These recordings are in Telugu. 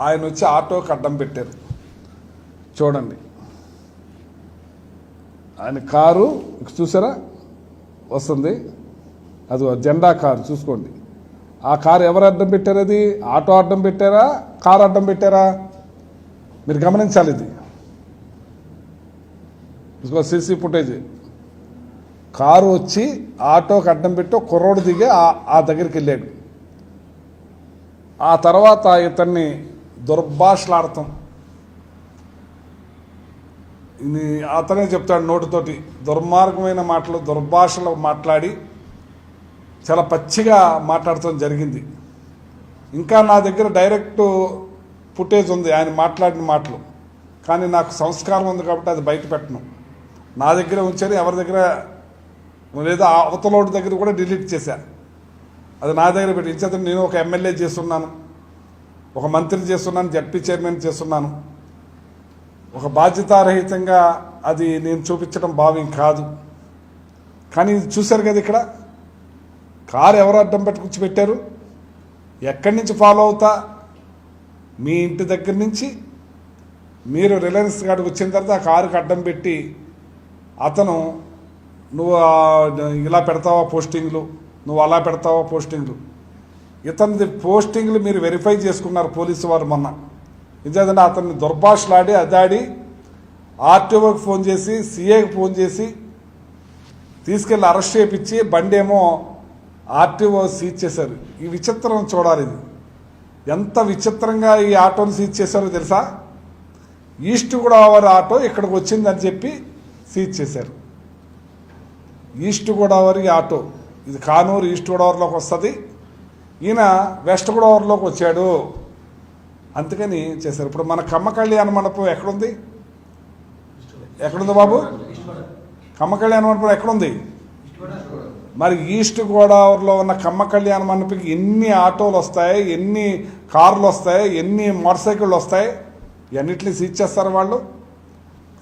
ఆయన వచ్చి ఆటోకి అడ్డం పెట్టారు. చూడండి. ఆయన కారు చూసారా? వస్తుంది. అది జెండా కారు చూసుకోండి. ఆ కారు ఎవరు అడ్డం పెట్టారు అది? ఆటో అడ్డం పెట్టారా? కారు అడ్డం పెట్టారా? మీరు గమనించాలి ఇది. CC CC footage. కారు వచ్చి ఆటోకి అడ్డం పెట్టి కుర్రోడు దిగి ఆ దగ్గరికి వెళ్ళాడు. ఆ తర్వాత ఇతన్ని దుర్భాషలాడతాం. అతనే చెప్తాడు నోటితోటి. దుర్మార్గమైన మాటలు దుర్భాషలు మాట్లాడి చాలా పచ్చిగా మాట్లాడటం జరిగింది. ఇంకా నా దగ్గర డైరెక్ట్ ఫుటేజ్ ఉంది ఆయన మాట్లాడిన మాటలు. కానీ నాకు సంస్కారం ఉంది కాబట్టి అది బయట పెట్టను. నా దగ్గర ఉంచాను ఎవరి దగ్గర లేదా అవతలోడి దగ్గర కూడా డిలీట్ చేశా. అది నా దగ్గర పెట్టి. ఇచ్చేత నేను ఒక ఎమ్మెల్యే చేస్తున్నాను. ఒక మంత్రి చేస్తున్నాను జడ్పీ చైర్మన్ చేస్తున్నాను. ఒక బాధ్యతారహితంగా అది నేను చూపించడం భావ్యం కాదు. కానీ ఇది చూశారు కదా ఇక్కడ? కారు ఎవరు అడ్డం పెట్టుకొచ్చి పెట్టారు ఎక్కడి నుంచి ఫాలో అవుతా? మీ ఇంటి దగ్గర నుంచి. మీరు రిలయన్స్ కాడికి వచ్చిన తర్వాత ఆ కారుకి అడ్డం పెట్టి అతను నువ్వు ఇలా పెడతావా పోస్టింగ్లు? నువ్వు అలా పెడతావా పోస్టింగ్లు? ఇతనిది పోస్టింగ్లు మీరు వెరిఫై చేసుకున్నారు పోలీసు వారు మొన్న. ఎందుకంటే అతన్ని దుర్భాషలాడి అదాడి ఆర్టీఓకి ఫోన్ చేసి సీఏకి ఫోన్ చేసి తీసుకెళ్ళి అరెస్ట్ చేయించి బండి ఏమో ఆర్టీఓ సీజ్ చేశారు. ఈ విచిత్రం చూడాలి ఇది. ఎంత విచిత్రంగా ఈ ఆటోని సీజ్ చేశారో తెలుసా? ఈస్ట్ గోదావరి ఆటో ఇక్కడికి వచ్చిందని చెప్పి సీజ్ చేశారు. East Godavari auto. ఇది కానూరు ఈస్ట్ గోదావరిలోకి వస్తుంది. ఈయన వెస్ట్ గోదావరిలోకి వచ్చాడు. అందుకని చేశారు. ఇప్పుడు మన కమ్మ కళ్యాణ మండపం ఎక్కడుంది? ఎక్కడుంది బాబు? కమ్మ కళ్యాణ మండపం ఎక్కడుంది? మరి ఈస్ట్ గోదావరిలో ఉన్న కమ్మ కళ్యాణ మండపంకి ఎన్ని ఆటోలు వస్తాయి? ఎన్ని కార్లు వస్తాయి? ఎన్ని మోటార్ సైకిళ్ళు వస్తాయి? ఇవన్నిటిని సీజ్ చేస్తారు వాళ్ళు?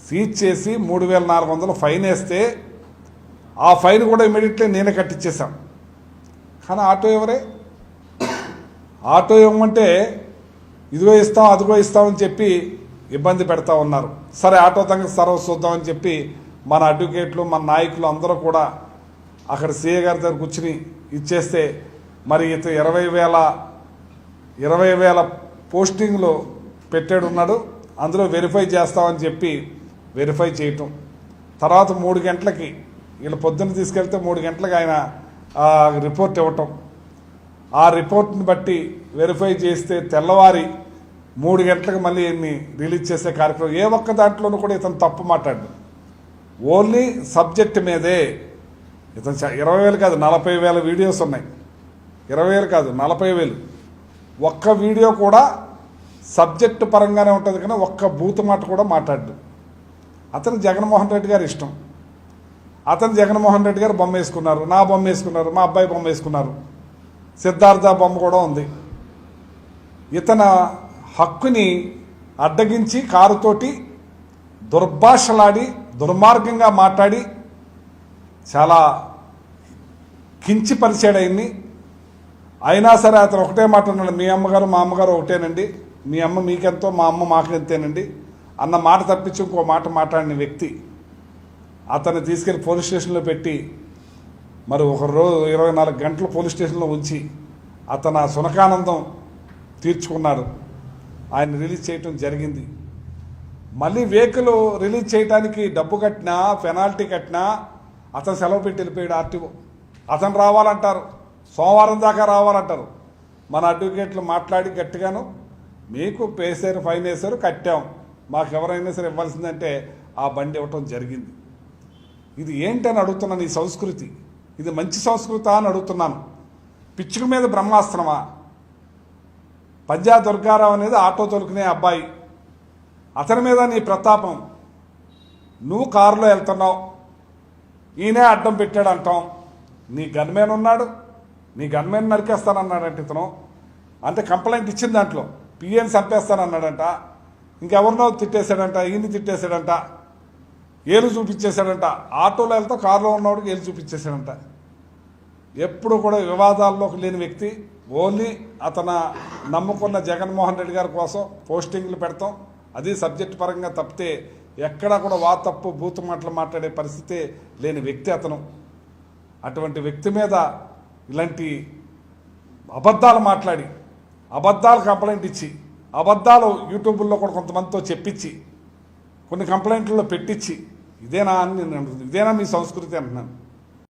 సీజ్ చేసి మూడు వేల నాలుగు వందలు ఫైన్ వేస్తే ఆ ఫైన్ కూడా ఇమీడియట్లీ నేనే కట్టించేశాం కానీ ఆటో ఎవరే? ఆటో ఇవ్వమంటే ఇదిగో ఇస్తాం అదిగో ఇస్తామని చెప్పి ఇబ్బంది పెడతా ఉన్నారు. సరే ఆటో తంగ సర్వ చూద్దామని చెప్పి మన అడ్వకేట్లు మన నాయకులు అందరూ కూడా అక్కడ సీఏ గారి దగ్గర కూర్చుని ఇచ్చేస్తే మరి ఇత ఇరవై వేల ఇరవై వేల పోస్టింగ్లు పెట్టాడు ఉన్నాడు. అందులో వెరిఫై చేస్తామని చెప్పి వెరిఫై చేయటం. తర్వాత మూడు గంటలకి వీళ్ళు పొద్దున్న తీసుకెళ్తే మూడు గంటలకు ఆయన రిపోర్ట్ ఇవ్వటం. ఆ రిపోర్ట్ని బట్టి వెరిఫై చేస్తే తెల్లవారి మూడు గంటలకు మళ్ళీ ఈయన్ని రిలీజ్ చేసే కార్యక్రమం. ఏ ఒక్క దాంట్లోనూ కూడా ఇతను తప్పు మాట్లాడు ఓన్లీ సబ్జెక్ట్ మీదే. ఇతను ఇరవై వేలు కాదు నలభై వేల వీడియోస్ ఉన్నాయి. ఇరవై వేలు కాదు నలభై వేలు. ఒక్క వీడియో కూడా సబ్జెక్ట్ పరంగానే ఉంటుంది కానీ ఒక్క బూత్ మాట కూడా మాట్లాడు అతను జగన్మోహన్ రెడ్డి గారు ఇష్టం. అతను జగన్మోహన్ రెడ్డి గారు బొమ్మ వేసుకున్నారు నా బొమ్మ వేసుకున్నారు మా అబ్బాయి బొమ్మ వేసుకున్నారు. సిద్ధార్థ బొమ్మ కూడా ఉంది. ఇతన హక్కుని అడ్డగించి కారుతోటి దుర్భాషలాడి దుర్మార్గంగా మాట్లాడి చాలా కించిపరిచాడు ఆయన్ని. అయినా సరే అతను ఒకటే మాట అన్నాడు మీ అమ్మగారు మా అమ్మగారు ఒకటేనండి. మీ అమ్మ మీకెంతో మా అమ్మ మాకెంతేనండి. అన్న మాట తప్పించి ఇంకో మాట మాట్లాడిన వ్యక్తి అతన్ని తీసుకెళ్ళి పోలీస్ స్టేషన్లో పెట్టి మరి ఒక రోజు ఇరవై నాలుగు గంటలు పోలీస్ స్టేషన్లో ఉంచి అతను ఆ సునకానందం తీర్చుకున్నాడు. ఆయన రిలీజ్ చేయటం జరిగింది. మళ్ళీ వెహికల్ రిలీజ్ చేయడానికి డబ్బు కట్టినా పెనాల్టీ కట్టినా అతను సెలవు పెట్టి వెళ్ళిపోయాడు ఆర్టీఓ. అతను రావాలంటారు. సోమవారం దాకా రావాలంటారు. మన అడ్వకేట్లు మాట్లాడి గట్టిగాను మీకు పేసారు ఫైన్ వేసారు కట్టాం. మాకు ఎవరైనా సరే ఇవ్వాల్సిందంటే ఆ బండి ఇవ్వటం జరిగింది. ఇది ఏంటని అడుగుతున్నాను ఈ సంస్కృతి? ఇది మంచి సంస్కృత అని అడుగుతున్నాను. పిచ్చుక మీద బ్రహ్మాస్త్రమా? పంజా దుర్గారావు అనేది ఆటో తొలుకునే అబ్బాయి. అతని మీద నీ ప్రతాపం. నువ్వు కారులో వెళ్తున్నావు. ఈయనే అడ్డం పెట్టాడు అంటాం నీ గన్మేన్ ఉన్నాడు. నీ గన్మేన్ నరికేస్తానన్నాడంట ఇతను. అంటే కంప్లైంట్ ఇచ్చింది దాంట్లో. పిఎన్ చంపేస్తానన్నాడంట. ఇంకెవరినో తిట్టేశాడంట. ఈయన్ని తిట్టేశాడంట. ఏలు చూపించేశాడంట. ఆటోలో వెళ్తా కారులో ఉన్నవాడికి ఏలు చూపించేశాడంట. ఎప్పుడు కూడా వివాదాల్లోకి లేని వ్యక్తి. ఓన్లీ అతను నమ్ముకున్న జగన్మోహన్ రెడ్డి గారి కోసం పోస్టింగ్లు పెడతాం. అది సబ్జెక్ట్ పరంగా తప్పితే ఎక్కడా కూడా వా తప్పు బూతు మాటలు మాట్లాడే పరిస్థితి లేని వ్యక్తి అతను. అటువంటి వ్యక్తి మీద ఇలాంటి అబద్ధాలు మాట్లాడి అబద్ధాలు కంప్లైంట్ ఇచ్చి అబద్ధాలు యూట్యూబ్లో కూడా కొంతమందితో చెప్పించి కొన్ని కంప్లైంట్లలో పెట్టించి ఇదేనా అని నేను అంటున్నాను. ఇదేనా మీ సంస్కృతి అంటున్నాను